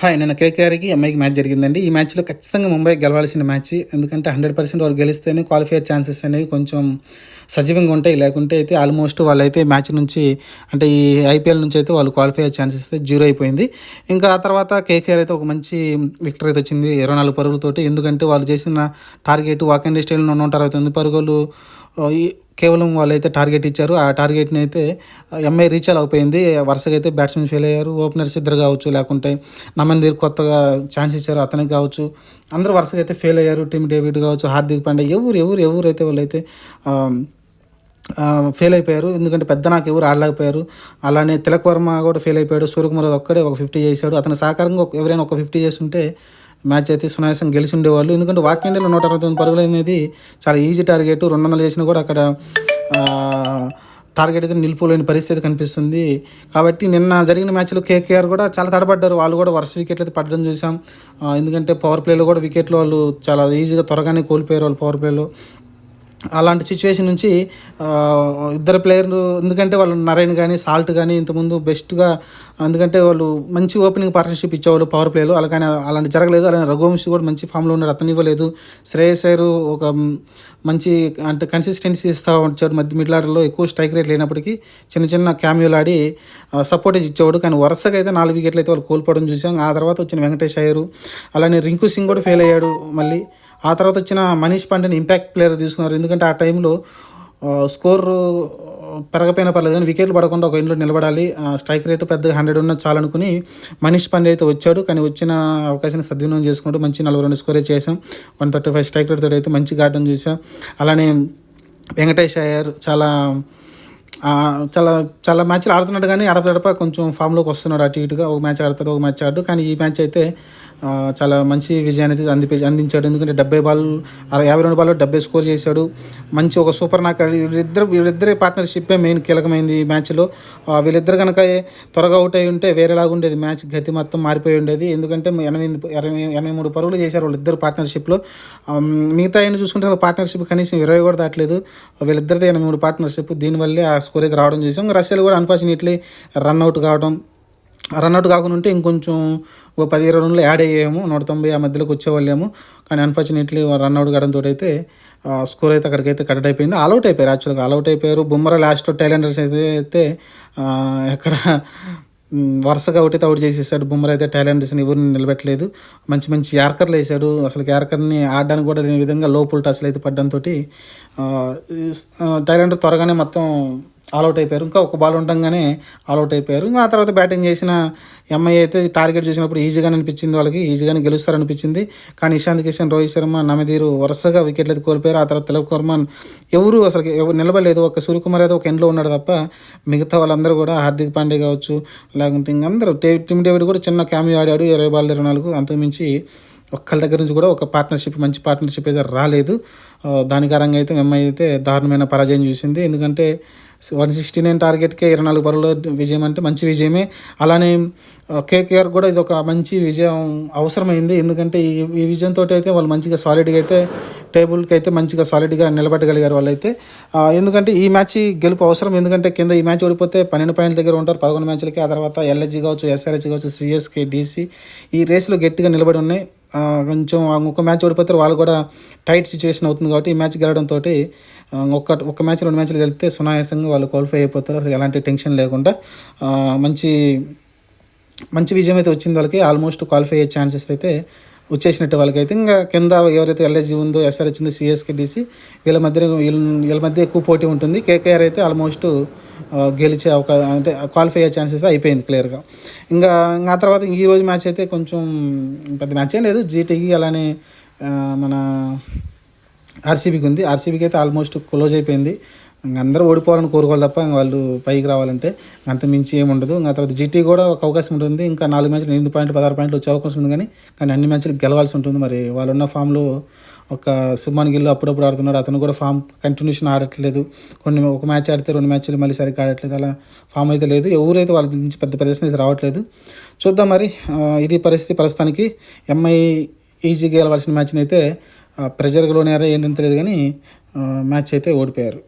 Hi నేను కేకేఆర్కి ఎంఐకి match జరిగిందండి. ఈ మ్యాచ్లో ఖచ్చితంగా ముంబై గెలవాల్సిన మ్యాచ్. ఎందుకంటే హండ్రెడ్ పర్సెంట్ వాళ్ళు గెలిస్తేనే క్వాలిఫైర్ ఛాన్సెస్ అనేవి కొంచెం సజీవంగా ఉంటాయి. లేకుంటే అయితే ఆల్మోస్ట్ వాళ్ళైతే మ్యాచ్ నుంచి అంటే ఈ ఐపీఎల్ నుంచి అయితే వాళ్ళు క్వాలిఫై అయ్యే ఛాన్సెస్ అయితే జీరో అయిపోయింది. ఇంకా ఆ తర్వాత కేకేఆర్ అయితే ఒక మంచి విక్టరీ అయితే వచ్చింది ఇరవై నాలుగు పరుగులతోటి. ఎందుకంటే వాళ్ళు చేసిన టార్గెట్ వాకండే స్టైల్లో నూట అరవై తొమ్మిది పరుగులు కేవలం వాళ్ళైతే టార్గెట్ ఇచ్చారు. ఆ టార్గెట్ని అయితే ఎంఐ రీచ్ అయిపోయింది. వరుసగా అయితే బ్యాట్స్మెన్ ఫెయిల్ అయ్యారు. ఓపెనర్స్ ఇద్దరు కావచ్చు లేకుంటే నమన్ దీర్ కొత్తగా ఛాన్స్ ఇచ్చారు అతనికి కావచ్చు. అందరూ వరుసగా అయితే ఫెయిల్ అయ్యారు. టీమ్ డేవిడ్ కావచ్చు హార్దిక్ పాండే ఎవరు ఎవరు ఎవరైతే వాళ్ళైతే ఫెయిల్ అయిపోయారు. ఎందుకంటే పెద్ద నాకు ఎవరు ఆడలేకపోయారు. అలానే తిలక్ వర్మ కూడా ఫెయిల్ అయిపోయాడు. సూర్యకుమార్ ఒక్కడే ఒక ఫిఫ్టీ చేశాడు. అతని సహకారంగా ఎవరైనా ఒక ఫిఫ్టీ చేస్తుంటే మ్యాచ్ అయితే సునాయాసం గెలిచి ఉండేవాళ్ళు ఎందుకంటే వాక్యండేలో నూట అరవై తొమ్మిది పరుగులు అనేది చాలా ఈజీ టార్గెట్. రెండు వందలు చేసినా కూడా అక్కడ టార్గెట్ అయితే నిలిపోలేని పరిస్థితి కనిపిస్తుంది. కాబట్టి నిన్న జరిగిన మ్యాచ్లో కేకేఆర్ కూడా చాలా తడబడ్డారు. వాళ్ళు కూడా వరుస వికెట్లు అయితే పడడం చూసాం ఎందుకంటే పవర్ ప్లేలో కూడా వికెట్లు వాళ్ళు చాలా ఈజీగా త్వరగానే కోల్పోయారు వాళ్ళు పవర్ ప్లేలో అలాంటి సిచ్యువేషన్ నుంచి ఇద్దరు ప్లేయర్లు ఎందుకంటే వాళ్ళు నరేన్ కానీ సాల్ట్ కానీ ఇంతకుముందు బెస్ట్గా ఎందుకంటే వాళ్ళు మంచి ఓపెనింగ్ పార్ట్నర్షిప్ ఇచ్చేవాళ్ళు పవర్ ప్లేలో అలా కానీ అలాంటి జరగలేదు. అలానే రఘువంశీ కూడా మంచి ఫామ్లో ఉన్నాడు. అతను ఇవ్వలేదు. శ్రేయస్ అయ్యర్ ఒక మంచి అంటే కన్సిస్టెన్సీ ఇస్తూ వచ్చాడు మధ్య మిడిల్ ఆర్డర్లో ఎక్కువ స్ట్రైక్ రేట్ లేనప్పటికీ చిన్న చిన్న క్యామ్యూలు ఆడి సపోర్టేజ్ ఇచ్చేవాడు. కానీ వరుసగా అయితే నాలుగు వికెట్లు అయితే వాళ్ళు కోల్పోవడం చూసాం. ఆ తర్వాత వచ్చిన వెంకటేష్ అయ్యారు. అలానే రింకు సింగ్ కూడా ఫెయిల్ అయ్యాడు మళ్ళీ. ఆ తర్వాత వచ్చిన మనీష్ పాండేని ఇంపాక్ట్ ప్లేయర్ తీసుకున్నారు. ఎందుకంటే ఆ టైంలో స్కోర్ పెరగపోయినా పర్లేదు కానీ వికెట్లు పడకుండా ఒక ఇంట్లో నిలబడాలి. స్ట్రైక్ రేటు పెద్దగా హండ్రెడ్ ఉన్న చాలనుకుని మనీష్ పాండే అయితే వచ్చాడు. కానీ వచ్చిన అవకాశాన్ని సద్వినియోగం చేసుకుంటూ మంచి నలభై రెండు స్కోరే చేసాం one thirty five strike rate తోటి అయితే మంచి గార్డెన్ చూసాం అలానే వెంకటేష్ అయ్యర్ చాలా చాలా చాలా మ్యాచ్లు ఆడుతున్నాడు కానీ అడపదడప కొంచెం ఫామ్లోకి వస్తున్నాడు అటు ఇటుగా. ఒక మ్యాచ్ ఆడతాడు ఒక మ్యాచ్ ఆడు. కానీ ఈ మ్యాచ్ అయితే చాలా మంచి విజయాన్ని అయితే అంది అందించాడు. ఎందుకంటే డెబ్బై బాల్ అరవై యాభై రెండు బాల్లో డెబ్బై స్కోర్ చేశాడు. మంచి ఒక సూపర్ నాక్ వీళ్ళిద్దరు వీళ్ళిద్దరే పార్ట్నర్షిప్పే మెయిన్ కీలకమైంది ఈ మ్యాచ్లో. వీళ్ళిద్దరు కనుక త్వరగా అవుట్ అయి ఉంటే వేరేలాగా ఉండేది. మ్యాచ్ గతి మొత్తం మారిపోయి ఉండేది. ఎందుకంటే ఎనభై ఎనభై ఎనభై మూడు పరుగులు చేశారు వాళ్ళిద్దరు పార్ట్నర్షిప్లో. మిగతా ఆయన చూసుకుంటే పార్ట్నర్షిప్ కనీసం ఇరవై కూడా దాటలేదు. వీళ్ళిద్దరిది ఎనభై మూడు పార్ట్నర్షిప్. దీనివల్లే ఆ స్కోర్ అయితే రావడం చూసాం. రష్యాలో కూడా అన్ఫార్చునేట్లీ రన్అట్ కావడం రన్అట్ కాకుండా ఉంటే ఇంకొంచెం ఒక పది ఇరవై రన్లు యాడ్ అయ్యాము నూట తొంభై ఆ మధ్యలోకి వచ్చేవాళ్ళేమో. కానీ అన్ఫార్చునేట్లీ రన్అట్ కావడంతో అయితే స్కోర్ అయితే అక్కడికైతే కట్ అయిపోయింది. ఆల్అౌట్ అయిపోయారు యాక్చువల్గా ఆల్అౌట్ అయిపోయారు. బుమ్మరా లాస్ట్ టైలెండర్స్ అయితే అయితే ఎక్కడ వరుసగా ఒకటి అయితే అవుట్ చేసేసాడు. బుమ్రా అయితే టాలెంట్స్ని ఎవరిని నిలబెట్టలేదు. మంచి మంచి యార్కర్లు వేసాడు. అసలు యార్కర్ని ఆడడానికి కూడా లేని విధంగా లోపుల్ టచ్లు అయితే పడ్డంతో టాలెంట్ త్వరగానే మొత్తం ఆల్అౌట్ అయిపోయారు. ఇంకా ఒక బాల్ ఉండగానే ఆల్అౌట్ అయిపోయారు. ఇంకా ఆ తర్వాత బ్యాటింగ్ చేసిన ఎంఐ అయితే టార్గెట్ చూసినప్పుడు ఈజీగానే అనిపించింది వాళ్ళకి ఈజీగానే గెలుస్తారనిపించింది. కానీ ఇషాంత్ కిషన్ రోహిత్ శర్మ నమదీరు వరుసగా వికెట్లు అయితే కోల్పోయారు. ఆ తర్వాత తిలక్ వర్మన్ ఎవరు అసలు ఎవరు నిలబడలేదు. ఒక సూర్యకుమార్ అయితే ఒక ఎండ్లో ఉన్నాడు తప్ప మిగతా వాళ్ళందరూ కూడా హార్దిక్ పాండే కావచ్చు లేకుంటే ఇంకందరూ టీమ్ డేవిడ్ కూడా చిన్న క్యామియో ఆడాడు ఇరవై బాల్ ఇరవై నాలుగు. అంతకుమించి ఒక్కళ్ళ దగ్గర నుంచి కూడా ఒక పార్ట్నర్షిప్ మంచి పార్ట్నర్షిప్ అయితే రాలేదు. దాని కారణంగా అయితే ఎంఐ అయితే దారుణమైన పరాజయం చూసింది. ఎందుకంటే వన్ సిక్స్టీ నైన్ టార్గెట్కే ఇరవై నాలుగు పరుల విజయం అంటే మంచి విజయమే. అలానే కేకేఆర్ కూడా ఇది ఒక మంచి విజయం అవసరమైంది. ఎందుకంటే ఈ ఈ విజయంతో అయితే వాళ్ళు మంచిగా సాలిడ్గా అయితే టేబుల్కి అయితే మంచిగా సాలిడ్గా నిలబెట్టగలిగారు వాళ్ళైతే. ఎందుకంటే ఈ మ్యాచ్ గెలుపు అవసరం. ఎందుకంటే కింద ఈ మ్యాచ్ ఓడిపోతే పన్నెండు పాయింట్ల దగ్గర ఉంటారు. పదకొండు మ్యాచ్లకి ఆ తర్వాత ఎల్ఎస్జీ కావచ్చు ఎస్ఆర్హెచ్ కావచ్చు సిఎస్కే డీసీ ఈ రేస్లో గట్టిగా నిలబడి ఉన్నాయి. కొంచెం ఇంకొక మ్యాచ్ ఓడిపోతే వాళ్ళు కూడా టైట్ సిచ్యువేషన్ అవుతుంది కాబట్టి ఈ మ్యాచ్ గెలవడంతో ఒక్క ఒక మ్యాచ్ రెండు మ్యాచ్లు గెలిస్తే సునాయాసంగా వాళ్ళు క్వాలిఫై అయిపోతారు. అసలు ఎలాంటి టెన్షన్ లేకుండా మంచి మంచి విజయం అయితే వచ్చింది వాళ్ళకి. ఆల్మోస్ట్ క్వాలిఫై అయ్యే ఛాన్సెస్ అయితే వచ్చేసినట్టు వాళ్ళకైతే ఇంకా కింద ఎవరైతే ఎల్ఐజీ ఉందో ఎస్ఆర్హెచ్ ఉందో సిఎస్కే డీసీ వీళ్ళ మధ్య వీళ్ళ వీళ్ళ మధ్య ఎక్కువ పోటీ ఉంటుంది. కేకేఆర్ అయితే ఆల్మోస్ట్ గెలిచే అవకాశం అంటే క్వాలిఫై అయ్యే ఛాన్సెస్ అయిపోయింది క్లియర్గా. ఇంకా ఇంకా ఆ తర్వాత ఈ రోజు మ్యాచ్ అయితే కొంచెం పెద్ద మ్యాచ్ ఏం లేదు. జీటీకి అలానే మన ఆర్సీబీకి ఉంది. ఆర్సీబీకి అయితే ఆల్మోస్ట్ క్లోజ్ అయిపోయింది. అందరూ ఓడిపోవాలని కోరుకోవాలి తప్ప వాళ్ళు పైకి రావాలంటే అంత మించి ఏమి ఉండదు. ఇంకా తర్వాత జీటీ కూడా ఒక అవకాశం ఉంటుంది. ఇంకా నాలుగు మ్యాచ్లు ఎనిమిది పాయింట్లు పదహారు పాయింట్లు వచ్చే అవకాశం ఉంది కానీ కానీ అన్ని మ్యాచ్లు గెలవాల్సి ఉంటుంది. మరి వాళ్ళు ఉన్న ఫామ్లో ఒక సుమాన్ గిల్ అప్పుడప్పుడు ఆడుతున్నాడు. అతను కూడా ఫామ్ కంటిన్యూషన్ ఆడట్లేదు. కొన్ని ఒక మ్యాచ్ ఆడితే రెండు మ్యాచ్లు మళ్ళీ సరిగ్గా ఆడట్లేదు. అలా ఫామ్ అయితే లేదు. ఎవరైతే వాళ్ళ నుంచి పెద్ద ప్రదర్శన అయితే రావట్లేదు. చూద్దాం మరి ఇది పరిస్థితి ప్రస్తుతానికి. ఎంఐ ఈజీగా గెలవాల్సిన మ్యాచ్ని అయితే ప్రెజర్లోనే ఏంటని తెలియదు కానీ మ్యాచ్ అయితే ఓడిపోయారు.